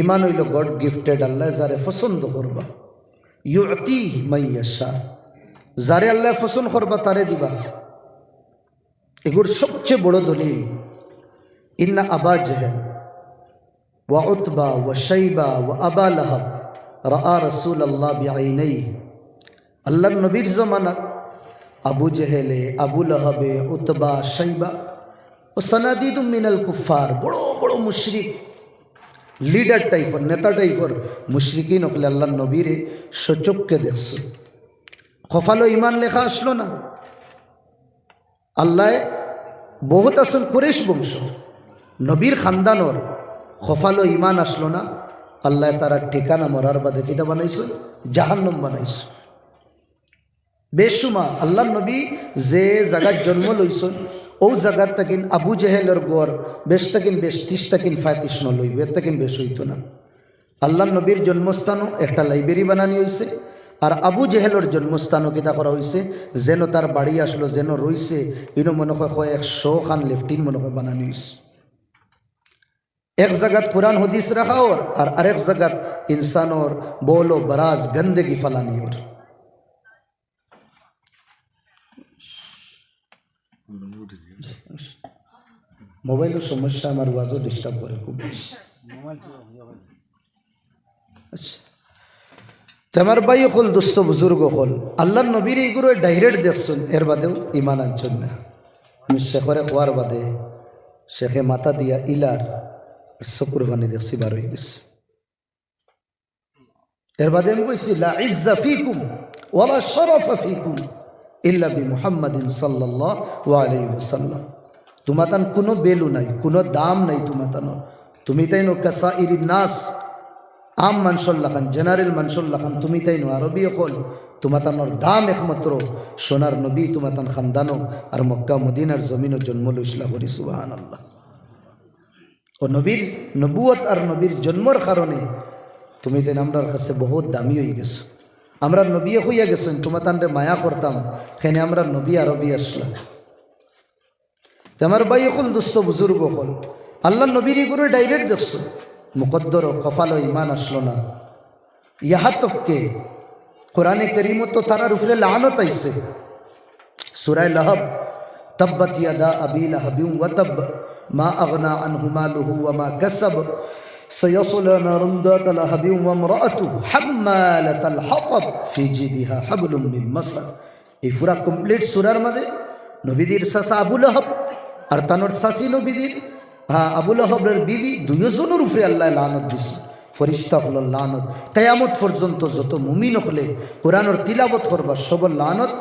ইমান হইল god gifted, আল্লাহ যারে পছন্দ করবা। ইউতি মাইয়াশা যারে আল্লাহ পছন্দ করবা, তারে দিবা। এগুলোর সবচেয়ে বড় দলিল, ইন্না আবা জেহেল, ওয়া উতবা, ওয়া শাইবা, ওয়া আবা লাহাব রা রসুল আল্লাহ বিআইনাই আল্লাহ নবীর জমানাত আবু জেহেলে, আবু লাহাবে, উতবা, শাইবা, ও সনাদিদ মিনাল কুফার বড় বড় মুশরিক। লিডার টাইপর নেতা টাইপর মুশরিকিন হকলে আল্লাহ নবীরে সচককে দেখছ। খফালো ইমান লেখা আসলো না। আল্লাহ বহুত আসল কুরেশ বংশ নবীর খানদানর খফালো ইমান আসলো না। আল্লাহ তারা ঠিকানা মরার বাদে কিতা বানাইছ? জাহান্নম বানাইছ। বেশুমা আল্লাহ নবী যে জায়গার জন্ম লইছন ও জায়গার তাকিন আবু জেহেলের গড়, বেশ তাকিন, বেশ তিস তাকিন ফায়তিস নলইব এর তাকিন বেশ হইতো না। আল্লাহ নবীর জন্মস্থানও একটা লাইব্রেরি বানানি হয়েছে আর আবু জেহেলের জন্মস্থানও কিতা করা হয়েছে যেন তার বাড়ি আসলো, যেন রইছে, ইনো মনে হয় কয় একশো খান লেফটিন মনে হয় বানানি হয়েছে এক জায়গাত কোরআন, হদিস রাখা ওর আর আরেক জায়গাত ইনসানোর বলো বরাজ গন্দেগি ফালানি ওর মোবাইলের সমস্যা, আমার ওয়াজও ডিস্টার্ব করে খুব বেশি। আচ্ছা। তেমার হল দুস্থ বুজুর্গ হল। আল্লাহ নবীর এইগুলো ডাইরেক্ট দেখছুন, এর বাদেও ইমান আনছেন না। আমি শেখরে খোয়ার বাদে শেখে মাথা দিয়া ইলার চকুর পানি দেখছি, বার হয়ে গেছে। এর বাদে আমি কইছি, লা ইজ্জা ফিকুম ওয়ালা শরাফা ফিকুম ইল্লা বি মুহাম্মাদিন সাল্লাল্লাহু আলাইহি ওয়াসাল্লাম। তোমাতান কোনো বেলু নাই, কোনো দাম নাই তোমাতানো। তুমি তাই নো কাসা ইরিন নাস, আম মানসল্লা খান জেনারেল মানসল্লা খান তুমি তাই নো আরবি অকল তোমাতানোর দাম একমাত্র সোনার নবী তোমাতান খানদানো আর মক্কা মদিনার জমিনের জন্ম লইসলা করি সুবাহান আল্লাহ ও নবীর নবুয়ত আর নবীর জন্মর কারণে তুমি তাই আমরার কাছে বহুত দামি হয়ে গেছো। আমরা নবী হইয়া গেছেন, তোমাতানরে মায়া করতাম সেখানে আমরা নবী আরবি আসলাম। আমার বাই হল দুস্থ বুজুর্গ হল আল্লাহ নবীর করে ডাইরেক্ট দেখছো মুকদ্দর কফালো ইমান আসলো না ইহাতককে কোরআনে করিম তো তারার উপরে লানত আইছে সুরায় লাহব তব্বত ইয়াদা আবি লাহাবিউ ওয়া তাব মা আগনা আনহু মালুহু ওয়া মা কাসাব سيصل نارا ذات لهب وامرأته حمالة الحطب في جيدها حبل من مسد এই পুরা কমপ্লিট সুরার মধ্যে নবীদের সাসা আবুল আহব আর তানোর সাসি নবীদের হ্যাঁ আবুল আহবের বিবি দুইজনের উপরে আল্লাহ লানত দিছে। ফরিস্তা হল লানত। কেয়ামত পর্যন্ত যত মুমিন হলে কোরআনর তিলাবত করবা সবর লানত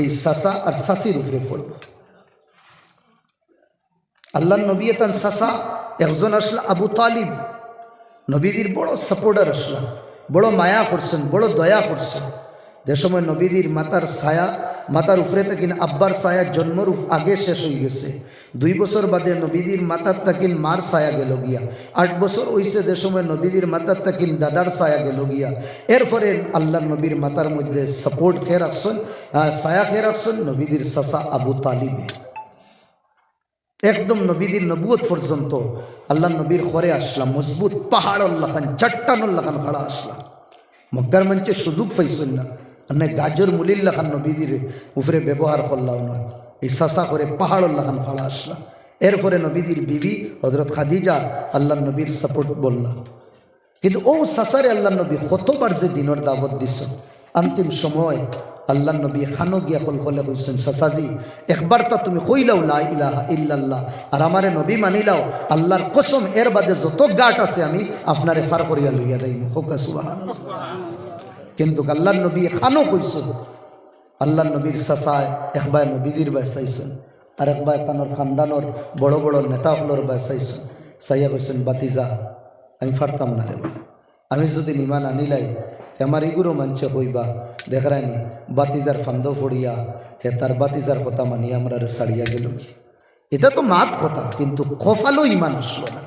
এই সাসা আর সাসির উপরে পড়ব। আল্লাহ নবী তান সাসা, একজন আসলা আবু তালিব। নবীদের বড় সাপোর্টার আসলা বড় মায়া করছেন, বড় দয়া করছেন। যে সময় নবীদের মাতার ছায়া, মাতার উপরে তাকিন আব্বার ছায়া জন্মর আগে শেষ হয়ে গেছে। দুই বছর বাদে নবীদের মাতার তাকিন মার ছায়া গেল গিয়া। আট বছর হইছে যে সময় নবীদের মাতার তাকিন দাদার ছায়া গেল গিয়া। এরপরে আল্লাহ নবীর মাতার মধ্যে সাপোর্ট খেয়ে রাখছেন ছায়া খেয়ে রাখছেন নবীদের সাসা আবু তালিবে। একদম নবীদের নবুয়ত পর্যন্ত আল্লাহ নবীর ঘরে আসলাম, মজবুত পাহাড় আল্লাহ খান চাট্টানুল্লাহ খান খাড়া আসলাম। মক্কার মঞ্চে সুযোগ পাইছেন না। মানে গাজর মুলিল্লা খান নবীদের উপরে ব্যবহার করলাম না এই সাসা করে পাহাড়ুল্লাহ খান খাড়া আসলাম এরপরে নবীদের বিবি হজরত খাদিজা আল্লাহ নবীর সাপোর্ট বললাম কিন্তু ও সাসারে আল্লাহ নবী কতবার যে দিনের দাবত দিছ অন্তিম সময় আল্লাহ নবী খানো গিয়া কল কলে কইছেন সাসাজি একবার তো তুমি কইলাও লা ইলাহা ইল্লাল্লাহ আর আমারে নবী মানিলাও আল্লাহর কসম এর বাদে যত গাট আছে আমি আপনারে ফার করিয়া লইয়া দেই হোকা সুবহানাল্লাহ কিন্তু আল্লাহ নবী খানো কইছেন আল্লাহ নবীর সাসায় একবার নবীদের বাসাইছেন আর একবার তানোর খানদানোর বড় বড় নেতাগুলোর বাসাইছেন সাইয়া কইছেন, বাতিজা, আমি ফারতাম না রে আমি যদি নিমান আনিলাই, আমার এগুলো মানছে হইবা দেখারানি বাতিজার ফান্দ ফড়িয়া হে তার বাতিজার কথা মানি আমরা সারিয়া গেল কি? এটা তো মাত কথা, কিন্তু খফালো ইমান আসলো না।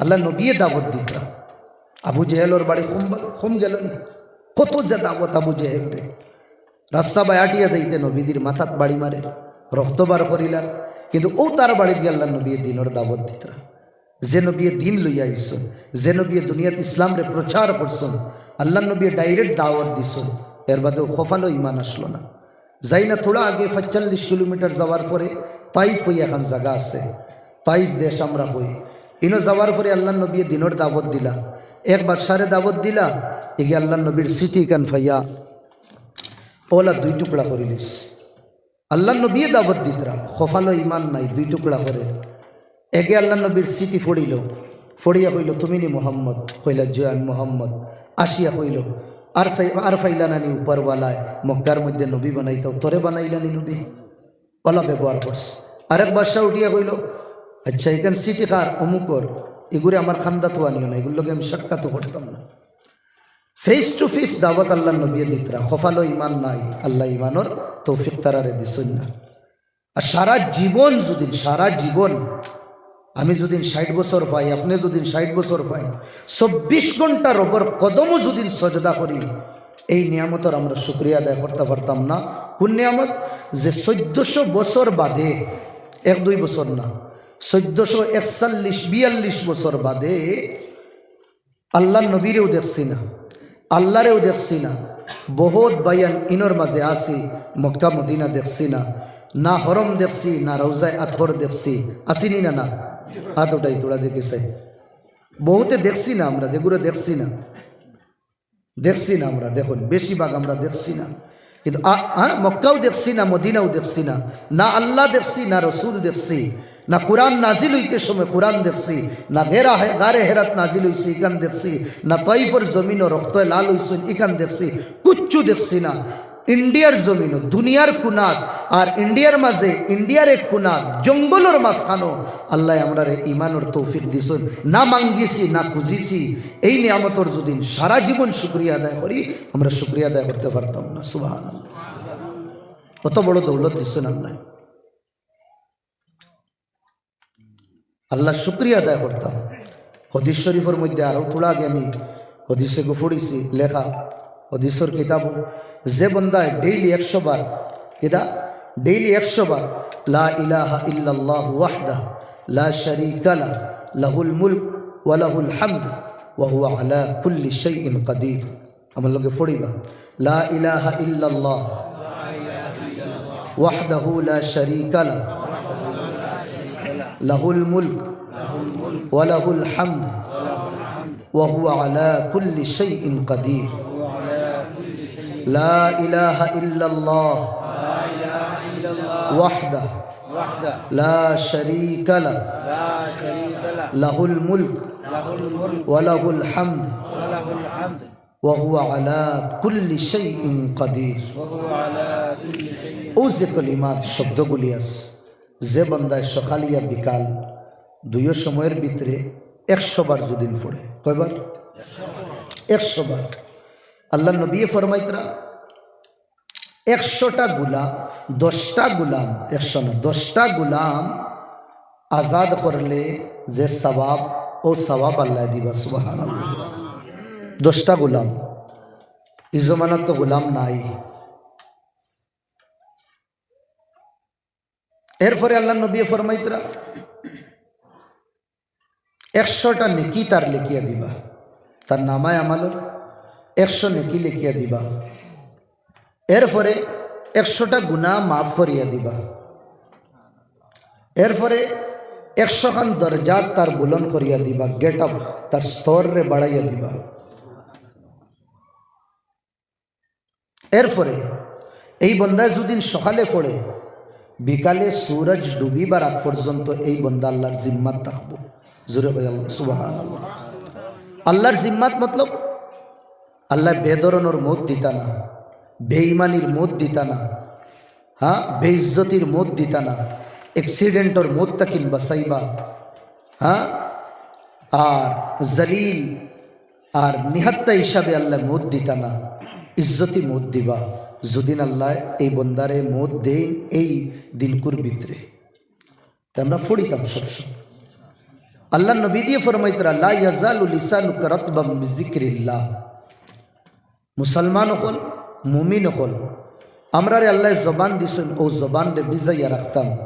আল্লাহ নবিয়ে দাবত দিত। আবু জেহেলর বাড়ি কম কম গেল না? কত যে দাবত আবু জেহেল রে। রাস্তা বায়াটিয়া দিতে নবীদের মাথাত বাড়ি মারে, রক্ত বার করিলার কিন্তু ও তার বাড়ি দিয়ে আল্লাহ নবী দিনর দাবত দিতরা। যে নবিয়ে দিন লইয়া আইসুন, যে নবিয়ে দুনিয়াত ইসলামরে প্রচার করছুন আল্লাহ নবী ডাইরেক্ট দাওয়াত দিছুন এর বাদেও খফালো ইমান আসলো না। যাই না থোড়া আগে পঁয়তাল্লিশ কিলোমিটার যাওয়ার পরে তাইফ হই এখন জায়গা আছে। তাইফ দেশ আমরা হই। ইনো যাওয়ার পরে আল্লাহ নবী দিনের দাওয়াত দিলা একবার সারে দাবত দিলা, এগে আল্লাহ নবীর সিটি কান ফাইয়া ওলা দুই টুকরা করিলিস আল্লাহ নবী দাওয়াত দিতরা, খফালো ইমান নাই, দুই টুকরা করে। এগে আল্লাহ নবীর স্মৃতি ফড়িল, ফড়িয়া কইল, তুমি নি মোহাম্মদ? কইলা জয়ান মোহাম্মদ। আসিয়া কইল, আর সাই, আর ফাইলানানি উপরওয়ালায়, মক্কার মধ্যে নবী বানাইতাও, তোরে বানাইলানি নবী? ওলা ব্যবহার করছে। আরেক বাদশাহ উঠিয়া কইল আচ্ছা এখান সিটি কার? অমুকর। এগুলো আমার খান্দা তো আনিও না এগুলোকে আমি সাক্ষাৎ করতাম না। ফেস টু ফেস দাওয়াত আল্লাহ নবী দিতরা, খফালো ইমান নাই, আল্লাহ ইমানর তৌফিক তারারে দিছুন না। আর সারা জীবন যদি, সারা জীবন আমি যদি ষাট বছর পাই, আপনি যদি ষাট বছর পাই, চব্বিশ ঘণ্টা রবর কদমও যদি সজদা করি, এই নিয়ামতর আমরা শুক্রিয়া আদায় করতে পারতাম না। কোন নিয়ামত? যে চোদ্দশো বছর বাদে, এক দুই বছর না চোদ্দশো একচল্লিশ, বিয়াল্লিশ বছর বাদে আল্লাহ নবীরেও দেখছি না, আল্লাহরেও দেখছি না, বহুত বায়ান ইনর মাঝে আসি মক্কা, মদিনা দেখছি না না হরম দেখছি, না রৌজায় আথর দেখছি, আসিনি না না, হাত ওটাই তোরা দেখেছে বহুতে দেখছি না আমরা, যেগুলো দেখছি না দেখছি না আমরা, দেখুন, বেশিরভাগ আমরা দেখছি না। কিন্তু মক্কাও দেখছি না, মদিনাও দেখছি না না আল্লাহ দেখছি, না রসুল দেখছি না কোরআন নাজিল হইতে সময় কোরআন দেখছি, না ঘেরা গারে হেরাত নাজিল হইছে, ইকান দেখছি, না তৈফর জমিন ও রক্ত লাল হইছে, ইকান দেখছি, কুচ্ছু দেখছি না। ইন্ডিয়ার জমিন দুনিয়ার কুনাত, আর ইন্ডিয়ার মাঝে, ইন্ডিয়ার এক কুনাত, জঙ্গলের মাঝখানো আল্লাহ আমরা রে ইমানোর তৌফিক দিছুন। না মাঙ্গিছি, না খুঁজিছি, এই নিয়ামতর যদি সারা জীবন শুক্রিয়া আদায় করি, আমরা শুক্রিয়া আদায় করতে পারতাম না সুবাহ কত বড় দৌলত দিছুন আল্লাহ। আল্লাহ শুক্রিয়া আদায় করতাম। হদিস শরীফের মধ্যে আরও থোড়া আগে আমি হদিসে গুফড়িছি লেখা, হদিসর কিতাব যে বন্দায় ডেইলি একশো বার, কিতা? ডেইলি একশো বার, লা ইলাহা ইল্লাল্লাহ ওয়াহদা, লা শারীকা লা, লাহুল মুলক ওয়া লাহুল হামদ, ওয়া হুয়া আলা কুল্লি শাইইন কাদির। আমার লগে ফড়িবা লা ইলাহা ইল্লাল্লাহ, ওয়াহদাহু লা শারীকা লা লাহুল মুলক ওয়া লাহুল হামদ وهو على كل شيء قدير لا إله إلا الله وحده وحده لا شريك له لا شريك له له الملك له الملك وله الحمد وله الحمد وهو على كل شيء قدير وهو على كل شيء ও যে কলিমাত শব্দগুলি আছে যে বন্দায় সকালিয়া বিকাল দুইও সময়ের ভিতরে একশো বার যদিন পড়ে। কয়বার? একশো বার। আল্লাহ নবী ফরমাইতরা একশোটা গুলাম, দশটা গুলাম, একশো না, দশটা গুলাম আজাদ করলে যে সবাব, ও সবাব আল্লাহ দিবা সুবাহ দশটা গুলাম। ইজমানত জমানাত তো গুলাম নাই। এরপরে আল্লাহ নবী ফরমাইতরা, একশোটা নেকি তার লেখিয়া দিবা। তার নামায় আমালো, একশো নেকি লেখিয়া দিবা। এরপরে একশোটা গুণা মাফ করিয়া দিবা। এরপরে একশো খান দরজাত তার বুলন করিয়া দিবা গেট আপ তার স্তরে বাড়াইয়া দিবা। এরপরে এই বন্দায় যদিন সকালে পড়ে বিকালে সূরজ ডুবিবার আগ পর্যন্ত এই বন্দা আল্লাহর জিম্মাত থাকব জোরে আল্লাহর জিম্মাত মতলব? আল্লাহ বেদরণর মত দিতা না, বেঈমানির মত দিতা না হ্যাঁ বেইজ্জতির মত দিতা না এক্সিডেন্টর মত তাকিন বাসাইবা হ্যাঁ আর জলিল, আর নিহাত্তা হিসাবে আল্লাহ মত দিতা না, ইজ্জতি মত দিবা। যদিন আল্লাহ এই বন্দারে মত দেন এই দিলকুর ভিতরে। তা আমরা ফড়িতাম সবসময় আল্লাহ নবী দিয়ে ফরমাইতরা লা ইয়াজালু লিসানুকা রাতবাম বিজিক্রিল্লাহ। মুসলমান হল, মুমিন হল। আমরা রে আল্লাহ জবান দিছেন, ও জবান রে বিজাইয়া রাখতাম।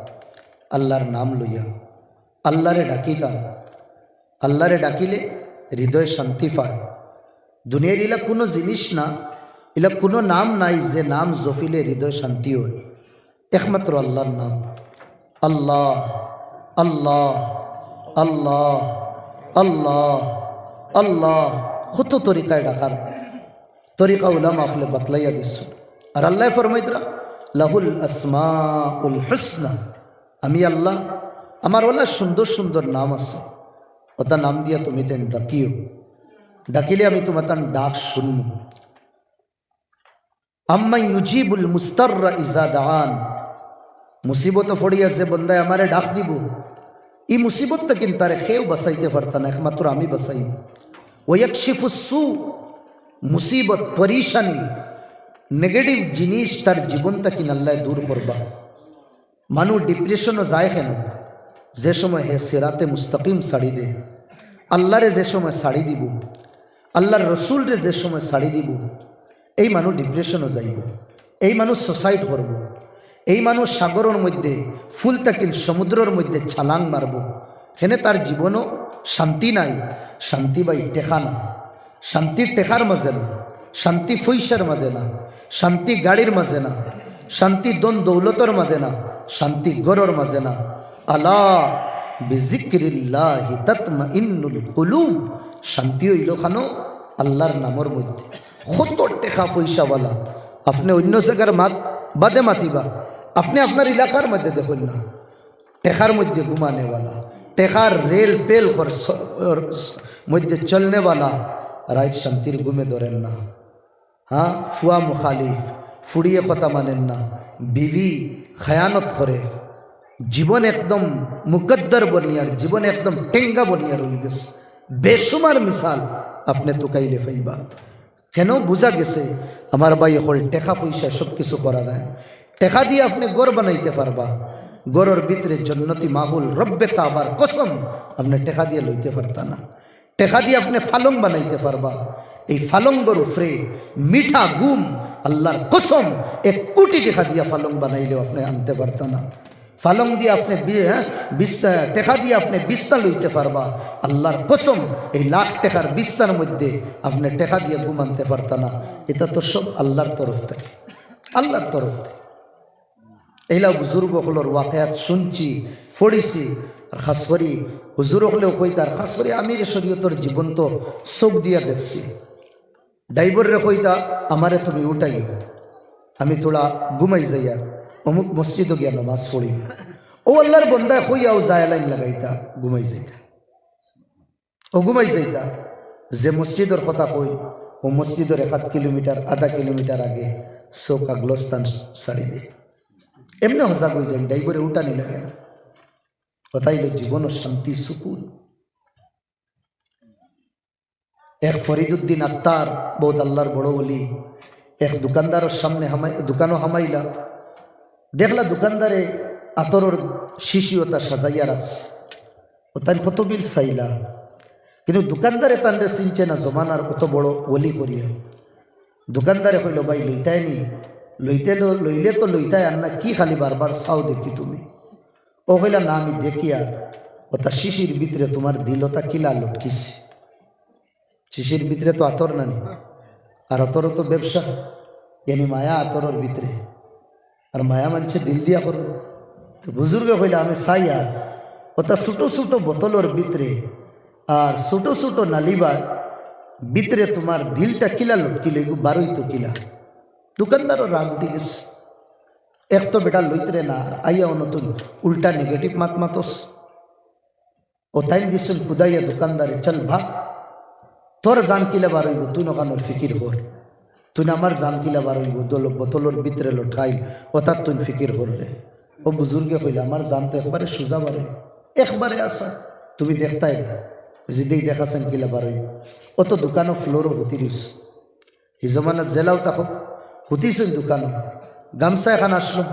আল্লাহর নাম লইয়া। আল্লাহরে ডাকিতাম। আল্লাহরে ডাকিলে হৃদয় শান্তি পায়। দুনিয়ার ইলা কোনো জিনিস না ইলা কোনো নাম নাই যে নাম জফিলে হৃদয় শান্তি হয়। একমাত্র আল্লাহর নাম। আল্লাহ আল্লাহ আল্লাহ আল্লাহ আল্লাহ। কত তরিকায় ডাকার। তরিকা উলামা আপনি বাতলাইয়া দিচ্ছুন আর আল্লাহ ফরমাইতরা লাহুল আসমা উল হুসনা। আমি আল্লাহ, আমার ওলা সুন্দর সুন্দর নাম আছে। ওটা নাম দিয়া তুমি তেন ডাকিও। ডাকিলে আমি তোমার তার ডাক শুনব। আম্মা ইউজিবুল মুস্তাররা ইজা দান মুসিবত ফড়িয়া যে বন্দায় আমারে ডাক দিব। এই মুসিবতটা কিন্তু তারে খেয়েও বাসাইতে পারতাম না, একমাত্র আমি বাসাইব ওয়াকশিফুসু মুসিবত, পরিশানি, নেগেটিভ জিনিস তার জীবনটা কিনা আল্লাহ দূর করবা। মানুষ ডিপ্রেশনও যায় কেন? যে সময় হে সেরাতে মুস্তাকিম শাড়ি দে। আল্লাহরে যে সময় শাড়ি দিব, আল্লাহর রসুলরে যে সময় শাড়ি দিব এই মানুষ ডিপ্রেশনও যাইব। এই মানুষ সুসাইড করব এই মানুষ সাগরের মধ্যে ফুল তাকিন সমুদ্রের মধ্যে ছালাং মারব হেনে তার জীবনও শান্তি নাই, শান্তি বাই টেকা না শান্তি টেকার মাঝে না শান্তি ফৈসার মাঝে না শান্তি গাড়ির মাঝে না শান্তি দন দৌলতর মাঝে না শান্তি গরর মাঝে না আলা বিজিক্রিল্লাহি শান্তি হইল খানো আল্লাহর নামর মধ্যে। কত টেকা পয়সাওয়ালা আপনি অন্য জায়গার মাত বাদে মাতিবা। আপনি আপনার এলাকার মধ্যে দেখুন না। টেকার মধ্যে ঘুমানেওয়ালা টেকার রেল, পেল মধ্যে চলনেওয়ালা রাইট শান্তির ঘুমে ধরেন না। হ্যাঁ? ফুয়া মুখালিফ। ফুড়িয়ে কথা মানেন না। বিবি খায়ানত করে জীবন একদম মুকদ্দর বনিয়ার। জীবন একদম টেঙ্গা বনিয়ার হয়ে গেছে। বেসুমার মিসাল আপনি তুকাইলে ফাইবা। কেন বোঝা গেছে? আমার ভাই হল টেকা পয়সা সব কিছু করা দেয়। টেকা দিয়ে আপনি গড় বানাইতে পারবা। গড়ের ভিতরে জন্নতি মাহুল, রব্বে কাবার কসম, আপনি টেকা দিয়ে লইতে পারতা না। টেকা দিয়ে আপনি ফালং বানাইতে পারবা। এই ফালঙ্গর উফরে মিঠা গুম, আল্লাহর কসম, এক কোটি টেকা দিয়া ফালং বানাইলেও আপনি আনতে পারতা না। ফালং দিয়ে আপনি হ্যাঁ, বিস্তা টেকা দিয়ে আপনি বিস্তা লইতে পারবা। আল্লাহর কসম এই লাখ টেকার বিস্তার মধ্যে আপনি টেকা দিয়ে ঘুম আনতে পারতা না। এটা তো সব আল্লাহর তরফ থেকে। আল্লাহর তরফ থেকে। এইলা বুজুর্গ হলোর ওয়াকায়াত শুনছি পড়িছি। আর খাস করি হুজুর হলেও কইতার খাস করে আমির শরীয়তর জীবন তো চোখ দিয়া দেখছি। ড্রাইভাররে কইতা আমারে তুমি উঠাই আমি তোলা ঘুমাই যাই আর। অমুক মসজিদও গিয়া নমাজ পড়ি ও আল্লাহর বন্দায় কইয়াও যায়, লাইন লাগাইতা, ঘুমাই যাইতা। ও ঘুমাই যাইতা। যে মসজিদের কথা কই, ও মসজিদের এক কিলোমিটার আধা কিলোমিটার আগে চৌকা গ্লস্তান সারি দে এমনি হসা কই যায় ড্রাইভারে উঠানি লাগে না। কথাইল জীবন শান্তি সুকুন এক ফরিদুদ্দিন আত্মার বৌদ আল্লাহর বড় বলি এক দোকানদারের সামনে হামাই দোকানও হামাইলা। দেখলা দোকানদারে আতরের শিশি ওটা সাজাইয়া রাখছে। ও তাই কত বিল চাইলা। কিন্তু দোকানদারে তানরে চিনছে না, জমানার কত বড় ওলি করিয়া। দোকানদারে কইল, ভাই, লইতাই নি। লইতে লইলে তো লইতাই আর না, কি খালি বারবার চাও দেখি তুমি? ও কইলা, না, আমি দেখি আর। ওটা শিশির ভিতরে তোমার দিলতা কিলা লটকিছে। শিশির ভিতরে তো আতর নানি। আর অতরও তো ব্যবসা। এনি মায়া আতরের ভিতরে। আর মায়া মানছে দিল দিয়া করো। তো বুজুর্গ হইলে আমি চাইয়া ওটা ছোটো ছোটো বোতলের ভিতরে আর ছোটো ছোটো নালিবা ভিতরে তোমার দিলটা কিলা লটকিল এগু বারোই তো কিলা। দোকানদারও রাগ উঠে গেছে। এক তো বেটা লইতরে না, আর আইয়া নতুন উল্টা নেগেটিভ মাত মাতস। ও তাই দিছেন কুদাইয়া দোকানদারে, চল ভাগ। তোর জান কিলা বার হইব তুই নখানোর ফিকির কর। তুই আমার জান কিলা বার হইব দল বোতলর ভিতরে ও তার তুই ফিকির কর রে ও বুজুর্গে কইলে, আমার জান তো একবারে সোজা বারে, একবারে আসা তুমি দেখতাই না। যদি দেখাছেন কিলা বার হইব। ও তো দোকানও ফ্লোরও হতি রইস এই জমানাত জেলাও তাকো হুতিছেন দোকানও। গামছা এখন আসলো।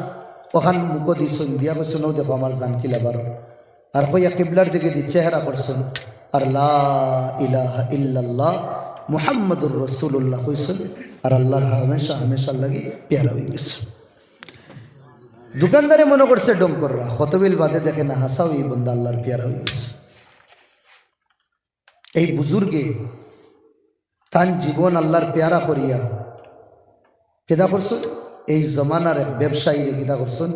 ওখান মুখ দিছেন, দিয়া কৈছো নৌ দেখো, আমার জান কিলা বার আর কইয়া কিবলার দিকে দি চেহারা করছেন। আর লা ইলাহা ইল্লাল্লাহ মুহাম্মদুর রসুল্লাহ কইছেন আর আল্লাহর হামেশা হামেশা লাগি পেয়ারা হয়ে গেছে। দোকানদারে মনে করছে ডঙ্কররা হতবিল বাদে দেখে না, হাসাও এই বন্ধা আল্লাহর পেয়ারা হয়ে গেছে। এই বুজুর্গে তান জীবন আল্লাহর পেয়ারা করিয়া কেদা করছেন? এই জমানার এক ব্যবসায়ীরে কিদা করছেন?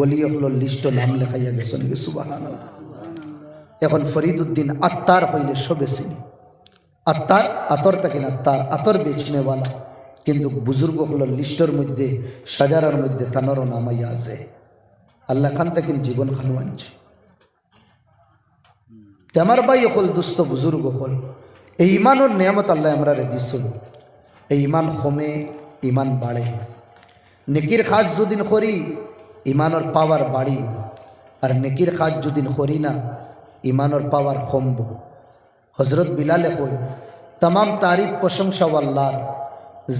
ওলি হল লিস্ট নাম লেখাইয়া গেছেন সুবাহান এখন ফরিদুদ্দিন আত্মার হইলে সবে চিনি আত্মার আতর তাকিন আত্মার আতর বেচনেওয়ালা। কিন্তু বুজুর্গ হল লিস্টের মধ্যে, সাজারার মধ্যে তানোরও নামাইয়া আছে। আল্লাহ খান তাকিন জীবন খানু আনছে তেমার বাই হল দুস্থ বুজুর্গ হল এই ইমানোর নিয়ামত আল্লাহ আমরা রে দিছুন এই ইমান কমে, ইমান বাড়ে। নেকির খাজ যদিন করি, ইমানোর পাওয়ার বাড়িব আর নেকির খাজ যদিন করি না, ইমানোর পাওয়ার কমব। হজরত বিলালে কই তাম তারিফ প্রশংসা আল্লাহর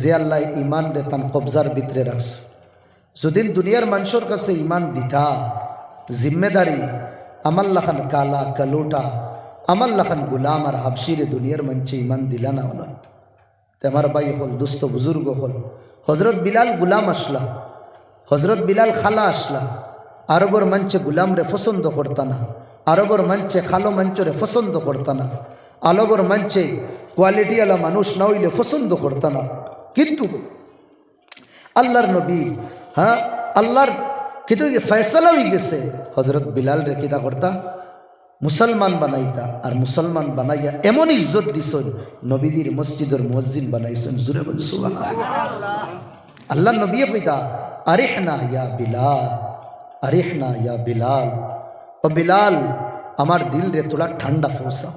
যে আল্লাহ ইমান রে তান কবজার ভিতরে রাখছে। যদিন দুনিয়ার মানুষের কাছে ইমান দিতা, জিম্মেদারি, আমার লাখান কালা, কালোটা, আমার লাখান গুলাম আর হাবসিরে দুনিয়ার মঞ্চে ইমান দিলা না ওনা তেমার বাই হল, দুস্থ বুজুর্গ হল। হজরত বিলাল গুলাম আসলা, হজরত বিলাল খালা আসলা। আরবর মঞ্চে গুলাম রে পছন্দ করতা না, আরবর মঞ্চে খালো মঞ্চ রে পছন্দ করতা না আলবর মঞ্চে কোয়ালিটি আলা মানুষ না হইলে পছন্দ করতা না। কিন্তু আল্লাহর নবী হ্যাঁ আল্লাহর, কিন্তু ফয়সলা হয়ে গেছে হজরত বিলাল রে কিতা করতা? মুসলমান বানাইতা, আর মুসলমান বানাইয়া এমন ইজ্জত দিছন নবীদের মসজিদের মসজিদ বানাইছেন, জুরে আল্লাহ নবী কইতা আরিহ না ইয়া বিলাল আরিহ না ইয়া বিলাল, ও বিলাল, আমার দিল রে তোরা ঠান্ডা ফৌসা,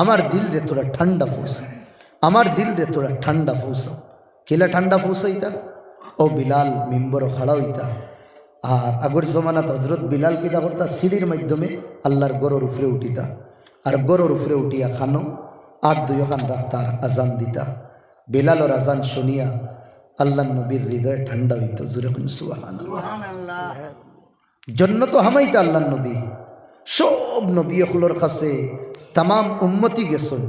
আমার দিল রে তোরা ঠান্ডা ফৌসা, আমার দিল রে তোরা ঠান্ডা ফৌসা। কিলা ঠান্ডা ফৌসাইতা ও বিলাল মিম্বর খাড়া হইতা। আর আগর জমানাত হজরত বিলাল কিতা করতা? সিঁড়ির মাধ্যমে আল্লাহর গরর উপরে উঠিতা। আর গরর উপরে উঠিয়া খানো আর দুই খান রাখতার আজান দিতা। বিলালর আজান শুনিয়া আল্লাহ নবীর হৃদয় ঠান্ডা হইত। জুরে জন্য তো হামাইতা আল্লাহ নবী। সব নবী হলোর কাছে তাম উম্মতি গেছন।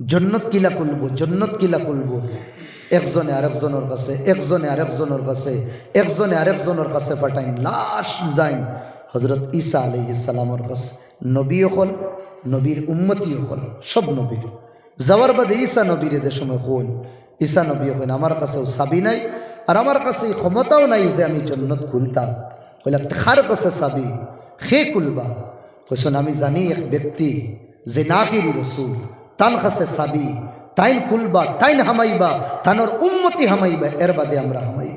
জন্নত কিলা খুলবো জন্নত কিলা খুলবো একজনে আরেকজনের কাছে, একজনে আরেকজনের কাছে, একজনে আরেকজনের কাছে পাঠাইন লাস্ট যাইন। হজরত ঈসা আলি ইসালামর কাছে নবী হল, নবীর উম্মতি হল, সব নবীর। যাওয়ার বাদে ঈসা নবীর এদের সময় হন ঈসা নবী হন আমার কাছেও সাবি নাই, আর আমার কাছে ক্ষমতাও নাই যে আমি জন্নত খুলতাম। কইলা খার কাছে সাবি? খে খুলবা কইসন, আমি জানি এক ব্যক্তি যে নাহিরি রসুল তান কাছে সাবি। তাইন কুলবা তাইন হামাইবা, তানোর উম্মতি হামাইবা, এর বাদে আমরা হামাই।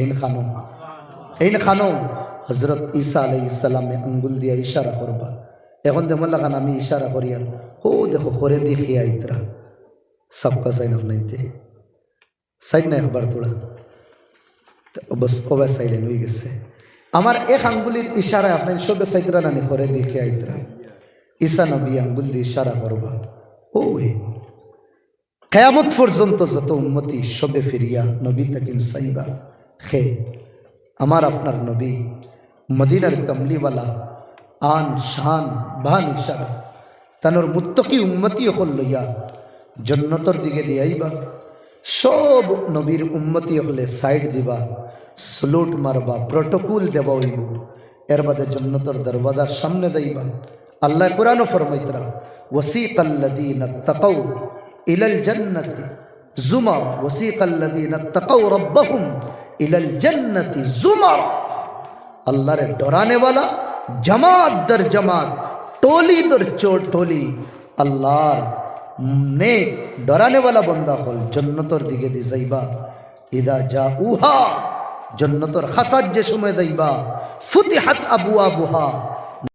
এইন খানো এইন খানো হজরত ঈসা আলাই ইসালামে আঙ্গুল দিয়া ইশারা করবা। এখন দেমল্লা খান, আমি ইশারা করি আর, ও দেখো করে দেখি আইতরা। সবকা সাইন আপনাইতে সাইন নাই হবার তোরা বস ওবা সাইলেন হয়ে গেছে। আমার এক আঙ্গুলির ইশারায় আপনার সবে সাইতরা নানি করে দেখে আইতরা। ঈসা নবী আঙ্গুল দিয়ে ইশারা করবা। ও হে। কেয়ামত পর্যন্ত যত উন্মতি সবে ফিরিয়া নবী তাকিন সাইবা, খে, আমার আপনার নবী, মদিনার কমলিওয়ালা আন, শান, বান ইশারা তানোর মুত্তকি উন্মতি হল লইয়া জন্নতর দিকে দিয়াইবা সব নবীর উন্মতি হলে সাইড দিবা, স্লুট মারবা, প্রটোকল দেবা হইব, এর বাদে জন্নতর দরওয়াজার সামনে যাইবা। আল্লাহ কোরআনও ফরমাইতরা ওসিকাল্লাদিন তাকাউ ইলাল জান্নাতি, জুমার, ওয়াসিকাল্লাযীনা তাকাউ রাব্বাহুম, ইলাল জান্নাতি, জুমার। আল্লাহরে ডরানে ওয়ালা জামাত দর জামাত, টোলি দর চোট টোলি, আল্লাহর নে ডরানে ওয়ালা বান্দা হল জন্নতর দিকে দি যাইবা। ইদা যা উহা জন্নতর খাসার যে সময় যাইবা। ফুতিহাত আবু আবুহা